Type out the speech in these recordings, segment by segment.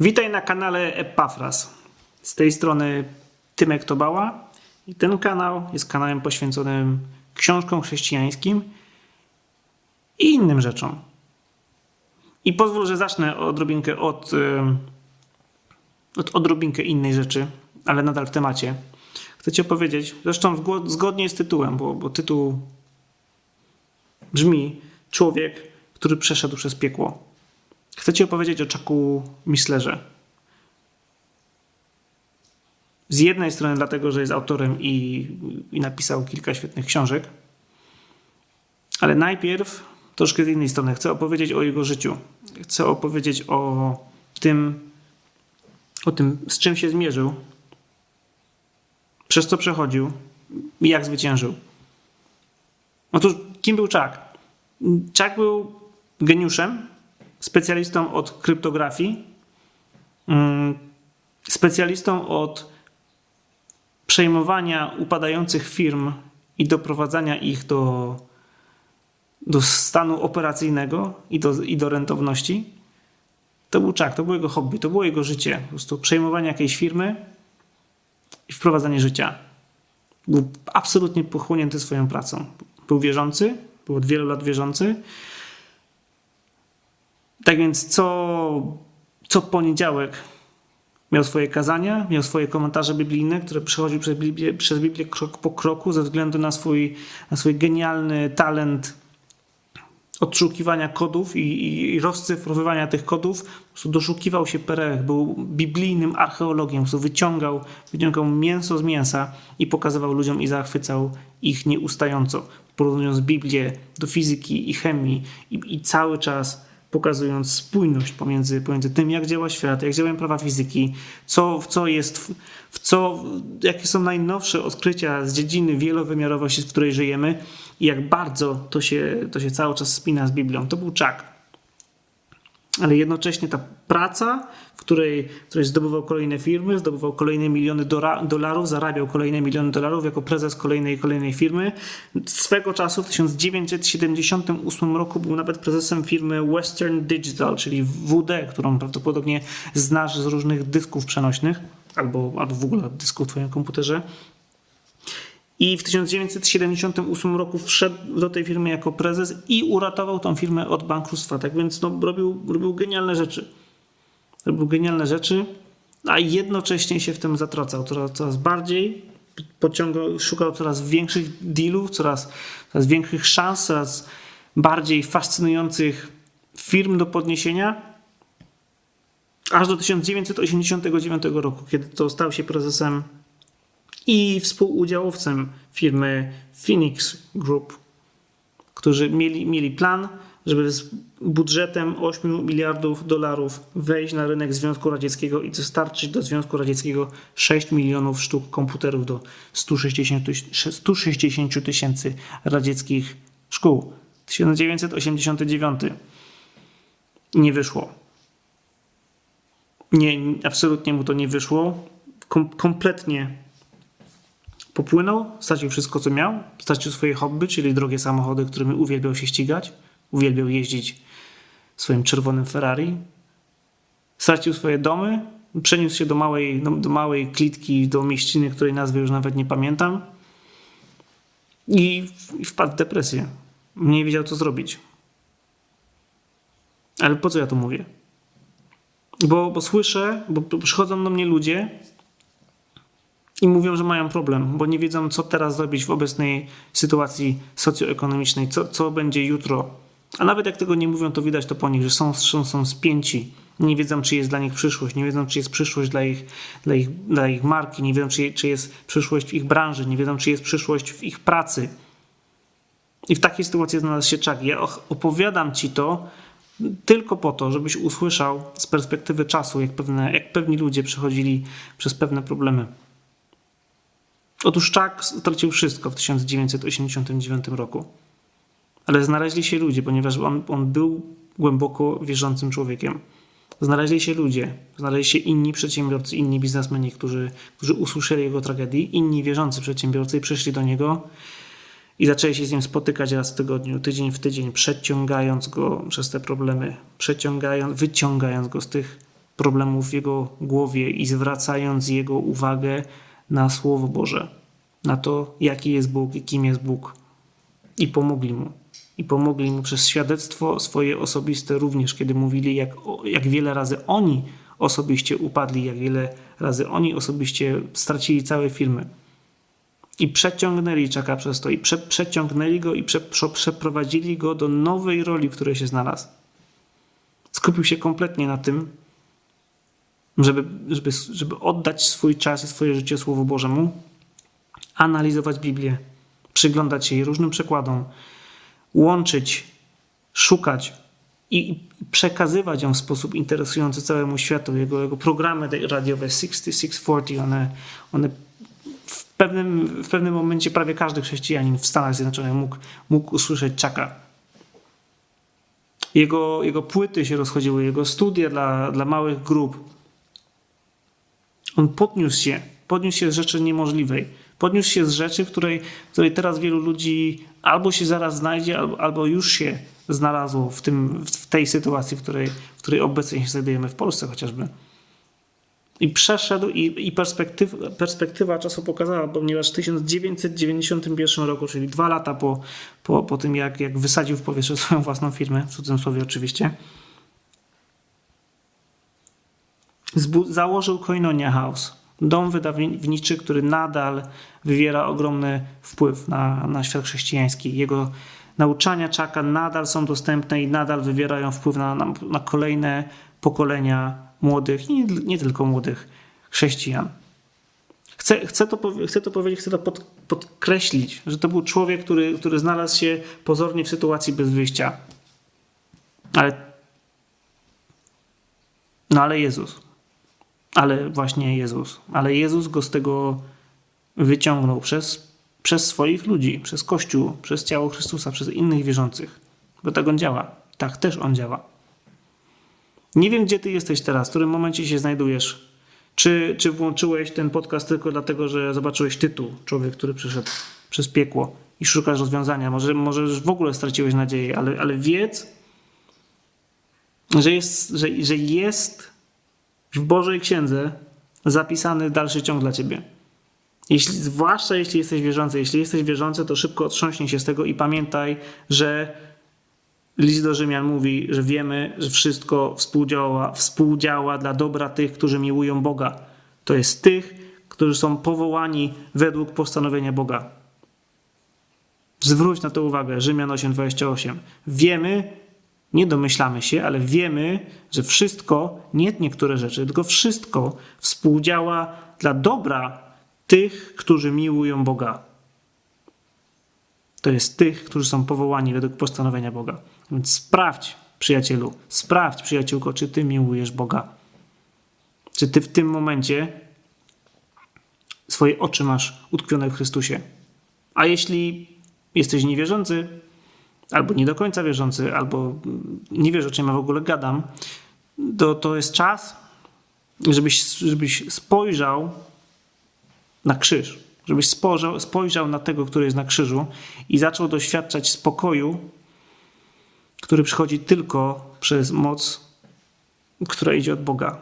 Witaj na kanale Epafras. Z tej strony Tymek Tobała i ten kanał jest kanałem poświęconym książkom chrześcijańskim i innym rzeczom. I pozwól, że zacznę odrobinkę od, od odrobinkę innej rzeczy, ale nadal w temacie. Chcę Ci opowiedzieć, zresztą zgodnie z tytułem, bo, bo tytuł brzmi Człowiek, który przeszedł przez piekło. Chcę Ci opowiedzieć o Chucku Misslerze. Z jednej strony dlatego, że jest autorem i, i napisał kilka świetnych książek, ale najpierw troszkę z innej strony chcę opowiedzieć o jego życiu. Chcę opowiedzieć o tym, o tym, z czym się zmierzył, przez co przechodził i jak zwyciężył. Otóż, kim był Chuck? Chuck był geniuszem, specjalistą od kryptografii, mm, specjalistą od przejmowania upadających firm i doprowadzania ich do, do stanu operacyjnego i do, i do rentowności. To był Chuck, to było jego hobby, to było jego życie. Po prostu przejmowanie jakiejś firmy i wprowadzanie życia. Był absolutnie pochłonięty swoją pracą. Był wierzący, był od wielu lat wierzący. Tak więc co, co poniedziałek miał swoje kazania, miał swoje komentarze biblijne, które przechodził przez Biblię, przez Biblię krok po kroku ze względu na swój, na swój genialny talent odszukiwania kodów i, i, rozcyfrowywania tych kodów. Po prostu doszukiwał się perełek, był biblijnym archeologiem, po prostu wyciągał, wyciągał mięso z mięsa i pokazywał ludziom i zachwycał ich nieustająco, porównując Biblię do fizyki i chemii i, i cały czas pokazując spójność pomiędzy, pomiędzy tym, jak działa świat, jak działają prawa fizyki, co, w co jest, w- co, jakie są najnowsze odkrycia z dziedziny wielowymiarowości, w której żyjemy i jak bardzo to się, to się cały czas spina z Biblią. To był Chuck. Ale jednocześnie ta praca, w której, w której zdobywał kolejne firmy, zdobywał kolejne miliony dora- dolarów, zarabiał kolejne miliony dolarów jako prezes kolejnej kolejnej firmy. Swego czasu w 1978 roku był nawet prezesem firmy Western Digital, czyli WD, którą prawdopodobnie znasz z różnych dysków przenośnych albo, albo w ogóle dysków w twoim komputerze. I w 1978 roku wszedł do tej firmy jako prezes i uratował tą firmę od bankructwa. Tak więc no, robił, robił genialne rzeczy. Robił genialne rzeczy, a jednocześnie się w tym zatracał coraz, coraz bardziej. Pociągał, szukał coraz większych dealów, coraz, coraz większych szans, coraz bardziej fascynujących firm do podniesienia. Aż do 1989 roku, kiedy to stał się prezesem i współudziałowcem firmy Phoenix Group, którzy mieli, mieli plan, żeby z budżetem 8 miliardów dolarów wejść na rynek Związku Radzieckiego i dostarczyć do Związku Radzieckiego 6 milionów sztuk komputerów do 160 tyś- 160 tysięcy radzieckich szkół. 1989. Nie wyszło. Nie, absolutnie mu to nie wyszło. Kom, kompletnie popłynął, stracił wszystko, co miał, stracił swoje hobby, czyli drogie samochody, którymi uwielbiał się ścigać, uwielbiał jeździć swoim czerwonym Ferrari, stracił swoje domy, przeniósł się do małej, do, do małej klitki, do mieściny, której nazwy już nawet nie pamiętam i, i wpadł w depresję. Nie wiedział, co zrobić. Ale po co ja to mówię? Bo, bo słyszę, bo przychodzą do mnie ludzie, i mówią, że mają problem, bo nie wiedzą, co teraz zrobić w obecnej sytuacji socjoekonomicznej, co, co będzie jutro. A nawet jak tego nie mówią, to widać to po nich, że są, są, są spięci. Nie wiedzą, czy jest dla nich przyszłość, nie wiedzą, czy jest przyszłość dla ich, dla ich, dla ich marki, nie wiedzą, czy, czy jest przyszłość w ich branży, nie wiedzą, czy jest przyszłość w ich pracy. I w takiej sytuacji znalazł się Chuck. Ja opowiadam ci to tylko po to, żebyś usłyszał z perspektywy czasu, jak, pewne, jak pewni ludzie przechodzili przez pewne problemy. Otóż Chuck stracił wszystko w 1989 roku. Ale znaleźli się ludzie, ponieważ on, on był głęboko wierzącym człowiekiem. Znaleźli się ludzie, znaleźli się inni przedsiębiorcy, inni biznesmeni, którzy, którzy usłyszeli jego tragedii, inni wierzący przedsiębiorcy i przyszli do niego i zaczęli się z nim spotykać raz w tygodniu, tydzień w tydzień, przeciągając go przez te problemy, przeciągając, wyciągając go z tych problemów w jego głowie i zwracając jego uwagę na Słowo Boże, na to, jaki jest Bóg i kim jest Bóg. I pomogli mu. I pomogli mu przez świadectwo swoje osobiste również, kiedy mówili, jak, jak wiele razy oni osobiście upadli, jak wiele razy oni osobiście stracili całe firmy. I przeciągnęli Czaka przez to, i prze, przeciągnęli go, i prze, prze, przeprowadzili go do nowej roli, w której się znalazł. Skupił się kompletnie na tym, żeby, żeby, żeby oddać swój czas i swoje życie Słowu Bożemu, analizować Biblię, przyglądać się jej różnym przekładom, łączyć, szukać i przekazywać ją w sposób interesujący całemu światu. Jego, jego programy radiowe 6640, one, one w pewnym, w pewnym momencie prawie każdy chrześcijanin w Stanach Zjednoczonych mógł, mógł usłyszeć Czaka. Jego, jego płyty się rozchodziły, jego studia dla, dla małych grup. On podniósł się, podniósł się z rzeczy niemożliwej. Podniósł się z rzeczy, której, której teraz wielu ludzi albo się zaraz znajdzie, albo, albo już się znalazło w, tym, w tej sytuacji, w której, w której obecnie się znajdujemy w Polsce chociażby. I przeszedł, i, i perspektywa, perspektywa czasu pokazała, ponieważ w 1991 roku, czyli dwa lata po, po, po tym, jak, jak wysadził w powietrze swoją własną firmę, w cudzysłowie oczywiście, założył Koinonia House, dom wydawniczy, który nadal wywiera ogromny wpływ na, na świat chrześcijański. Jego nauczania Czaka nadal są dostępne i nadal wywierają wpływ na, na, na kolejne pokolenia młodych, i nie, nie, tylko młodych chrześcijan. Chcę, chcę, to, chcę to powiedzieć, chcę to pod, podkreślić, że to był człowiek, który, który znalazł się pozornie w sytuacji bez wyjścia. Ale, no ale Jezus ale właśnie Jezus. Ale Jezus go z tego wyciągnął przez, przez swoich ludzi, przez Kościół, przez ciało Chrystusa, przez innych wierzących. Bo tak on działa. Tak też on działa. Nie wiem, gdzie ty jesteś teraz, w którym momencie się znajdujesz. Czy, czy włączyłeś ten podcast tylko dlatego, że zobaczyłeś tytuł Człowiek, który przyszedł przez piekło i szukasz rozwiązania. Może, może już w ogóle straciłeś nadzieję, ale, ale wiedz, że jest, że, że jest w Bożej Księdze zapisany dalszy ciąg dla ciebie. Jeśli, zwłaszcza jeśli jesteś wierzący, jeśli jesteś wierzący, to szybko otrząśnij się z tego i pamiętaj, że list do Rzymian mówi, że wiemy, że wszystko współdziała, współdziała dla dobra tych, którzy miłują Boga. To jest tych, którzy są powołani według postanowienia Boga. Zwróć na to uwagę, Rzymian 8:28. Wiemy, nie domyślamy się, ale wiemy, że wszystko, nie niektóre rzeczy, tylko wszystko współdziała dla dobra tych, którzy miłują Boga. To jest tych, którzy są powołani według postanowienia Boga. Więc sprawdź, przyjacielu, sprawdź, przyjaciółko, czy ty miłujesz Boga. Czy ty w tym momencie swoje oczy masz utkwione w Chrystusie. A jeśli jesteś niewierzący, albo nie do końca wierzący, albo nie wiesz, o czym ja w ogóle gadam, to, to jest czas, żebyś, żebyś spojrzał na krzyż. Żebyś spojrzał, spojrzał na tego, który jest na krzyżu i zaczął doświadczać spokoju, który przychodzi tylko przez moc, która idzie od Boga.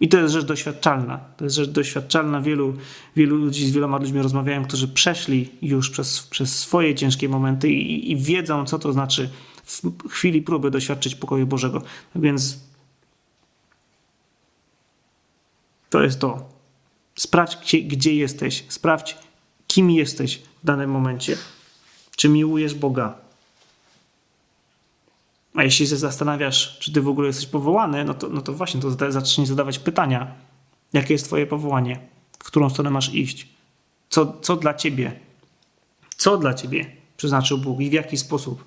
I to jest rzecz doświadczalna. To jest rzecz doświadczalna. Wielu, wielu ludzi, z wieloma ludźmi rozmawiałem, którzy przeszli już przez, przez swoje ciężkie momenty i, i wiedzą, co to znaczy w chwili próby doświadczyć pokoju Bożego. Więc to jest to. Sprawdź, gdzie, gdzie jesteś. Sprawdź, kim jesteś w danym momencie. Czy miłujesz Boga? A jeśli się zastanawiasz, czy ty w ogóle jesteś powołany, no to, no to właśnie, to zacznij zadawać pytania. Jakie jest twoje powołanie? W którą stronę masz iść? Co, co dla ciebie? Co dla ciebie przeznaczył Bóg i w jaki sposób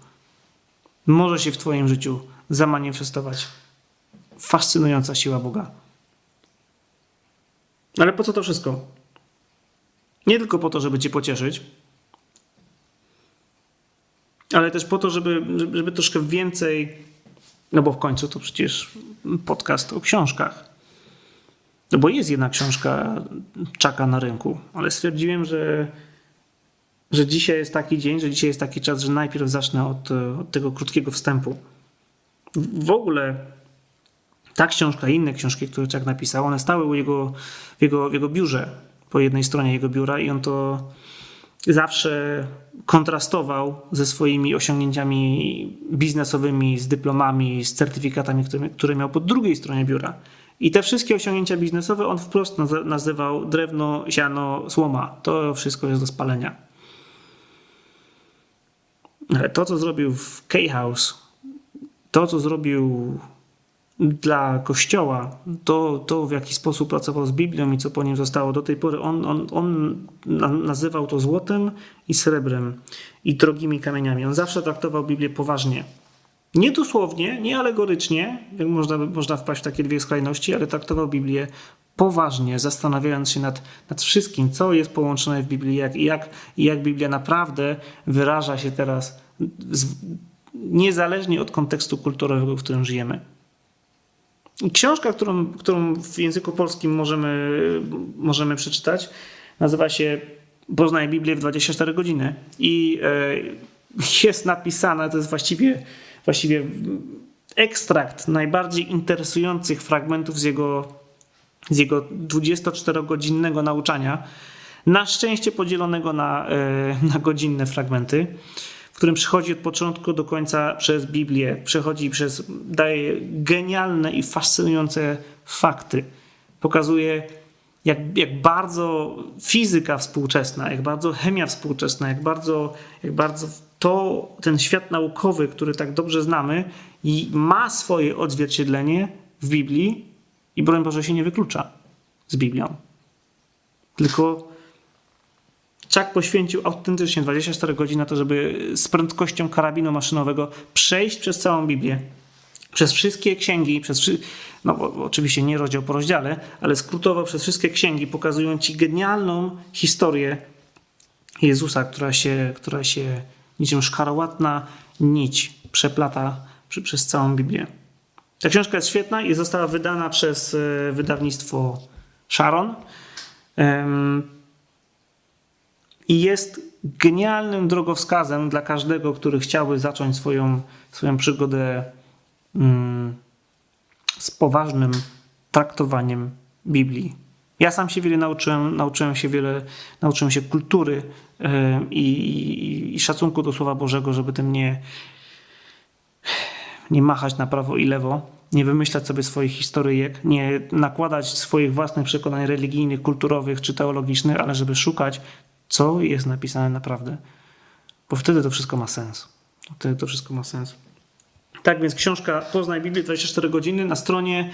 może się w twoim życiu zamanifestować fascynująca siła Boga? Ale po co to wszystko? Nie tylko po to, żeby cię pocieszyć, ale też po to, żeby, żeby troszkę więcej, no bo w końcu to przecież podcast o książkach. No bo jest jedna książka czaka na rynku, ale stwierdziłem, że, że dzisiaj jest taki dzień, że dzisiaj jest taki czas, że najpierw zacznę od, od tego krótkiego wstępu. W ogóle ta książka i inne książki, które Chuck napisał, one stały u jego, w, jego, w jego biurze, po jednej stronie jego biura i on to zawsze kontrastował ze swoimi osiągnięciami biznesowymi, z dyplomami, z certyfikatami, które, które miał po drugiej stronie biura. I te wszystkie osiągnięcia biznesowe on wprost naz- nazywał drewno, siano, słoma. To wszystko jest do spalenia. Ale to, co zrobił w K-House, to, co zrobił dla Kościoła, to, to w jaki sposób pracował z Biblią i co po nim zostało do tej pory, on, on, on na- nazywał to złotem i srebrem i drogimi kamieniami. On zawsze traktował Biblię poważnie. Nie dosłownie, nie alegorycznie, jak można, można wpaść w takie dwie skrajności, ale traktował Biblię poważnie, zastanawiając się nad, nad wszystkim, co jest połączone w Biblii, jak, i jak, jak Biblia naprawdę wyraża się teraz, z, niezależnie od kontekstu kulturowego, w którym żyjemy. Książka, którą, którą w języku polskim możemy, możemy przeczytać, nazywa się Poznaj Biblię w 24 godziny. I e, jest napisana, to jest właściwie, właściwie ekstrakt najbardziej interesujących fragmentów z jego, z jego 24-godzinnego nauczania. Na szczęście podzielonego na, e, na godzinne fragmenty którym przychodzi od początku do końca przez Biblię, przechodzi przez, daje genialne i fascynujące fakty. Pokazuje, jak, jak bardzo fizyka współczesna, jak bardzo chemia współczesna, jak bardzo, jak bardzo to, ten świat naukowy, który tak dobrze znamy, i ma swoje odzwierciedlenie w Biblii i broń Boże się nie wyklucza z Biblią. Tylko Chuck poświęcił autentycznie 24 godziny na to, żeby z prędkością karabinu maszynowego przejść przez całą Biblię. Przez wszystkie księgi, przez no oczywiście nie rozdział po rozdziale, ale skrótowo przez wszystkie księgi pokazują ci genialną historię Jezusa, która się, która się niczym szkarłatna nić przeplata przy, przez całą Biblię. Ta książka jest świetna i została wydana przez e, wydawnictwo Sharon. Em, i jest genialnym drogowskazem dla każdego, który chciałby zacząć swoją, swoją przygodę mm, z poważnym traktowaniem Biblii. Ja sam się wiele nauczyłem, nauczyłem się wiele, nauczyłem się kultury yy, i, i szacunku do Słowa Bożego, żeby tym nie, nie machać na prawo i lewo, nie wymyślać sobie swoich historyjek, nie nakładać swoich własnych przekonań religijnych, kulturowych czy teologicznych, ale żeby szukać co jest napisane naprawdę. Bo wtedy to wszystko ma sens. Wtedy to wszystko ma sens. Tak więc książka Poznaj Biblię 24 godziny na stronie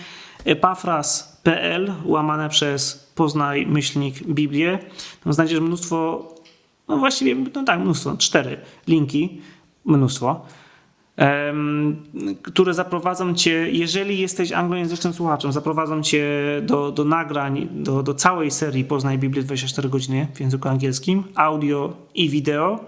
epafras.pl łamane przez Poznaj myślnik Biblię. Tam znajdziesz mnóstwo, no właściwie, no tak, mnóstwo, cztery linki, mnóstwo, które zaprowadzą cię, jeżeli jesteś anglojęzycznym słuchaczem, zaprowadzą cię do, do nagrań, do, do całej serii Poznaj Biblię 24 godziny w języku angielskim, audio i wideo,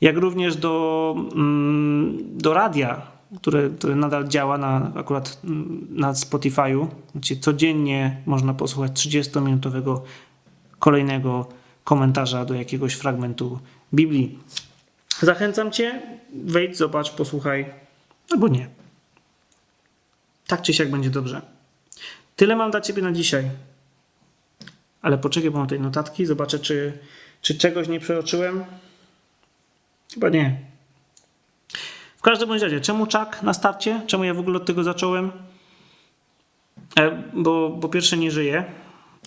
jak również do, mm, do radia, które, które nadal działa na, akurat mm, na Spotify'u, gdzie codziennie można posłuchać 30-minutowego kolejnego komentarza do jakiegoś fragmentu Biblii. Zachęcam Cię, wejdź, zobacz, posłuchaj, albo nie. Tak czy siak będzie dobrze. Tyle mam dla Ciebie na dzisiaj. Ale poczekaj, bo mam tej notatki, zobaczę, czy, czy czegoś nie przeoczyłem. Chyba nie. W każdym bądź razie, czemu czak na starcie? Czemu ja w ogóle od tego zacząłem? E, bo po pierwsze nie żyję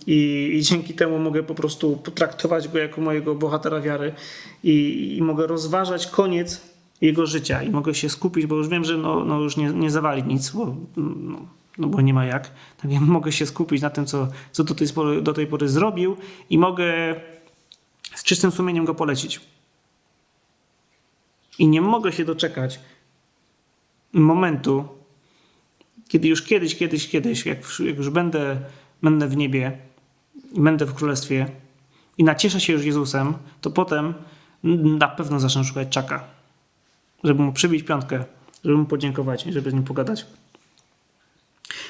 i, i dzięki temu mogę po prostu potraktować go jako mojego bohatera wiary i, i mogę rozważać koniec jego życia i mogę się skupić, bo już wiem, że no, no już nie, nie zawali nic, bo, no, no bo nie ma jak. Tak więc mogę się skupić na tym, co, co do, tej do tej pory zrobił i mogę z czystym sumieniem go polecić. I nie mogę się doczekać momentu, kiedy już kiedyś, kiedyś, kiedyś, jak, jak już będę, będę w niebie będę w królestwie i nacieszę się już Jezusem, to potem na pewno zacznę szukać czaka, żeby mu przybić piątkę, żeby mu podziękować i żeby z nim pogadać.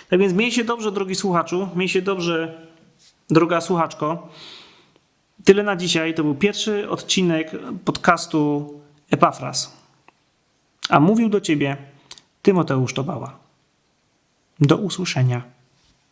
Tak więc miej się dobrze, drogi słuchaczu, miej się dobrze, droga słuchaczko. Tyle na dzisiaj. To był pierwszy odcinek podcastu Epafras. A mówił do ciebie Tymoteusz Tobała. Do usłyszenia.